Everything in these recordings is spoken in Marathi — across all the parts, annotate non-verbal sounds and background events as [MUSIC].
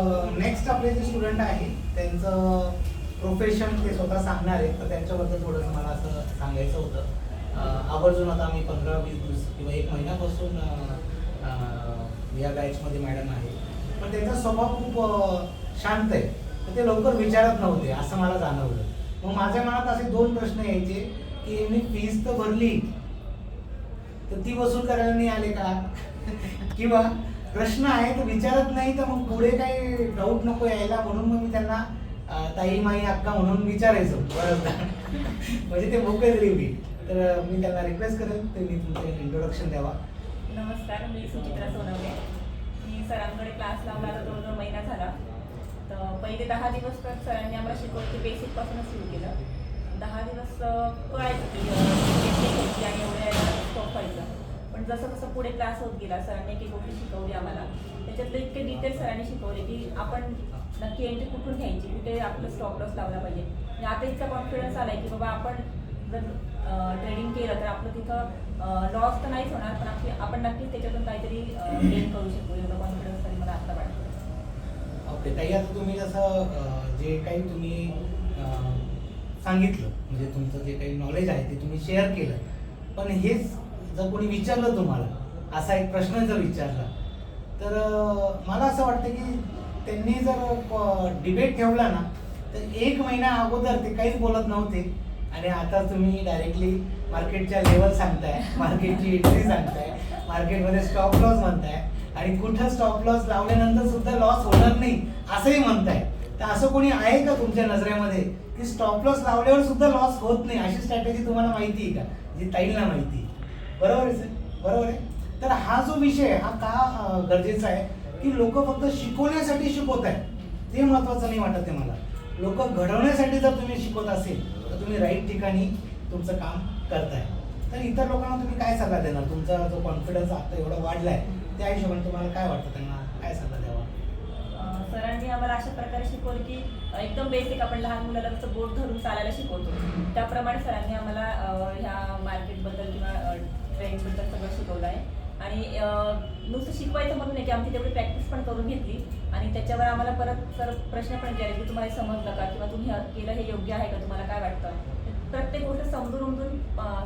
नेक्स्ट आपले जे स्टुडंट आहे त्यांचं प्रोफेशन ते स्वतः सांगणार आहेत तर त्यांच्याबद्दल थोडंसं मला असं सांगायचं होतं. आवर्जून आता आम्ही पंधरा वीस दिवस किंवा एक महिन्यापासून या बॅचमध्ये मॅडम आहे पण त्यांचा स्वभाव खूप शांत आहे. तर ते लवकर विचारत नव्हते असं मला जाणवलं. मग माझ्या मनात असे दोन प्रश्न यायचे की मी फीस तर भरली तर ती वसूल करायला नाही आले का? [LAUGHS] किंवा प्रश्न आहे तो विचारत नाही तर मग पुढे काही डाऊट नको यायला. म्हणून मग मी त्यांना ताई माई अक्का म्हणून विचारायचो. म्हणजे ते मोकळे दिली तर मी त्यांना रिक्वेस्ट करेन तुम्ही तुमचं इंट्रोडक्शन द्यावा. नमस्कार मी सुचित्रा सोनवणे. मी सरांकडे क्लास लावला आता दोन दोन महिना झाला. तर पहिले दहा दिवस तर सरांनी आम्हाला शिकवलं की बेसिकपासूनच सुरू केलं. दहा दिवस कळायचं की आणि एवढ्या स्टॉप व्हायचं. पण जसं कसं पुढे क्लास होत गेला सरांनी एक एक गोष्टी शिकवली आम्हाला. त्याच्यातले इतके डिटेल सरांनी शिकवले की आपण नक्की एंट्री कुठून घ्यायची? कुठे आपलं स्टॉप लॉस लावला पाहिजे? आणि आता इतका कॉन्फिडन्स आला आहे की बाबा आपण जर ट्रेडिंग केलं तर आपलं तिथं लॉस तर नाहीच होणार पण आपली आपण नक्कीच त्याच्यातून काहीतरी गेन करू शकू. एवढं कॉन्फिडन्स तरी मला आता वाटतं ओके ताई आता तुम्ही जसं जे काही तुम्ही सांगितलं म्हणजे तुमचं जे काही नॉलेज आहे ते तुम्ही शेअर केलं. पण हेच जर कोणी विचारलं तुम्हाला असा एक प्रश्न जर विचारला तर मला असं वाटतं की त्यांनी जर डिबेट ठेवला ना तर एक महिना अगोदर ते काहीच बोलत नव्हते. आणि आता तुम्ही डायरेक्टली मार्केटच्या लेवल सांगताय मार्केटची एंट्री सांगताय मार्केटमध्ये स्टॉप लॉस म्हणताय आणि कुठं स्टॉप लॉस लावल्यानंतर सुद्धा लॉस होणार नाही असंही म्हणताय. तर असं कोणी आहे का तुमच्या नजरेमध्ये की स्टॉप लॉस लावल्यावर सुद्धा लॉस होत नाही? अशी स्ट्रॅटेजी तुम्हाला माहिती आहे का? जी ताईंना माहिती आहे. बरोबर आहे सर? बरोबर आहे? तर हा जो विषय हा का गरजेचा आहे की लोक फक्त शिकवण्यासाठी शिकवत आहेत. ते महत्वाचं नाही वाटत आहे मला. लोक घडवण्यासाठी जर तुम्ही शिकवत असेल तर तुम्ही राईट ठिकाणी तुमचं काम करताय. तर इतर लोकांना तुम्ही काय सल्ला देणार? तुमचा जो कॉन्फिडन्स आता एवढा वाढलाय त्या हिशोबाने तुम्हाला काय वाटतं? त्यांना काय सल्ला द्यावा? सरांनी आम्हाला अशा प्रकारे शिकवलं की एकदम बेसिक आपण लहान मुलाला कसं बोट धरून चालायला शिकवतो. त्याप्रमाणे सरांनी आम्हाला ह्या मार्केटबद्दल किंवा ट्रेंडबद्दल सगळं शिकवलं आहे आणि नुसतं शिकवायचं म्हणून नाही की आमची तेवढी प्रॅक्टिस पण करून घेतली. आणि त्याच्यावर आम्हाला परत सर प्रश्न पण विचारले की तुम्हाला समजलं का? किंवा तुम्ही केलं हे योग्य आहे का? तुम्हाला काय वाटतं? प्रत्येक गोष्ट समजून उमजून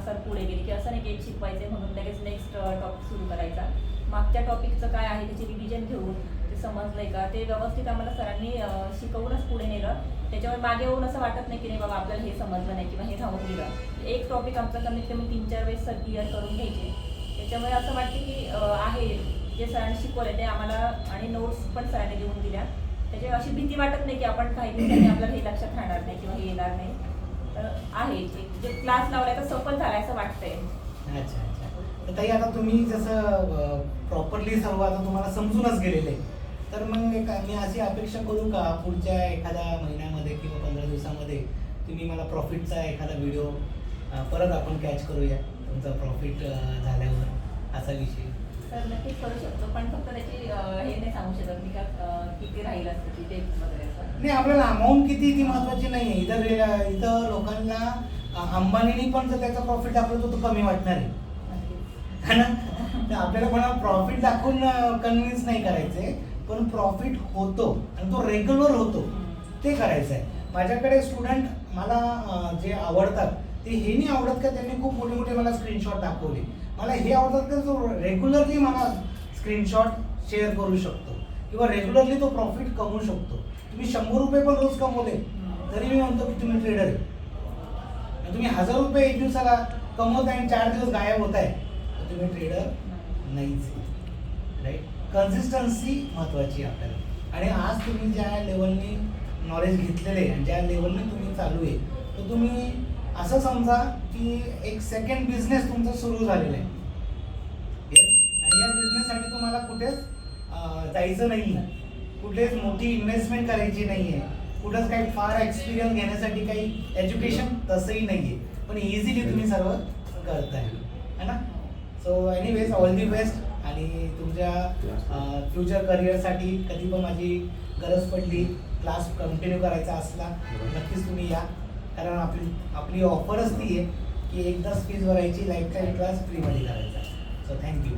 सर पुढे गेली की असं नाही की एक शिकवायचे म्हणून लगेच नेक्स्ट टॉपिक सुरू करायचा. मागच्या टॉपिकचं काय आहे त्याची रिव्हिजन घेऊन ते समजलंय का? ते व्यवस्थित आम्हाला सरांनी शिकवूनच पुढे नेलं. त्याच्यावर मागे येऊन असं वाटत नाही की नाही बाबा आपल्याला हे समजलं नाही किंवा हे राहून दिलं. एक टॉपिक आमचा कमीत कमी तीन चार वेळेस सर क्लिअर करून घ्यायचे. त्याच्यामुळे असं वाटते की आहे जे सरांनी शिकवलं ते आम्हाला आणि नोट्स पण सरांनी देऊन दिल्या. त्याच्यावर अशी भीती वाटत नाही की आपण काही दिवसांनी आपल्याला हे लक्षात राहणार नाही किंवा हे येणार नाही. तर आहे जे- क्लास लावलाय तर सफल झालाय असं वाटतंय. अच्छा अच्छा. तर ताई आता तुम्ही जसं प्रॉपरली सर्व आता तुम्हाला समजूनच गेलेलं. आहे तर मग मी अशी अपेक्षा करू का पुढच्या एखाद्या महिन्यामध्ये किंवा पंधरा दिवसामध्ये तुम्ही मला प्रॉफिटचा एखादा व्हिडिओ परत आपण कॅच करूया तुमचा प्रॉफिट झाल्यावर असा विषय. तर नक्कीच करू शकतो पण फक्त त्याची हे नाही सांगू शकत मी का किती राहील असतं तिथे वगैरे असं. नाही आपल्याला अमाऊंट किती ती महत्वाची नाही आहे इतर इथं लोकांना अंबानीनी पण जर त्याचा प्रॉफिट दाखवतो तो कमी वाटणार आहे. है ना? आपल्याला कोणाला प्रॉफिट दाखवून कन्व्हिन्स नाही करायचंय पण प्रॉफिट होतो आणि तो रेग्युलर होतो. ते करायचं आहे माझ्याकडे स्टुडंट मला जे आवडतात ते हे नाही आवडत का त्यांनी खूप मोठे मोठे मला स्क्रीनशॉट दाखवले? मला हे आवडतात का जो रेग्युलरली मला स्क्रीनशॉट शेअर करू शकतो? किंवा रेग्युलरली तो प्रॉफिट कमवू शकतो? तुम्ही शंभर रुपये पण रोज कमवले. तरी मी म्हणतो की तुम्ही ट्रेडर आहे. तुम्ही हजार रुपये एक दिवसाला कमवत आहे आणि चार दिवस गायब होत आहे तर तुम्ही ट्रेडर नाहीच राईट कन्सिस्टन्सी महत्त्वाची आहे आपल्याला. आणि आज तुम्ही ज्या लेवलनी नॉलेज घेतलेलं आहे आणि ज्या लेवलने तुम्ही चालू आहे तर तुम्ही असं समजा की एक सेकंड बिझनेस तुमचा सुरू झालेला आहे. आणि या बिझनेससाठी तुम्हाला कुठेच जायचं नाही आहे. कुठेच मोठी इन्व्हेस्टमेंट करायची नाही आहे. कुठंच काही फार एक्सपिरियन्स घेण्यासाठी काही एज्युकेशन तसंही नाही आहे. पण इझिली तुम्ही सर्व करताय. है ना? So anyways all the best आणि तुमच्या फ्युचर करिअरसाठी कधी पण माझी गरज पडली क्लास कंटिन्यू करायचा असला नक्कीच तुम्ही या. कारण आपली आपली ऑफरच ती आहे की एकदाच फीज भरायची लाईफ टाईम क्लास फ्रीमध्ये करायचा. So thank you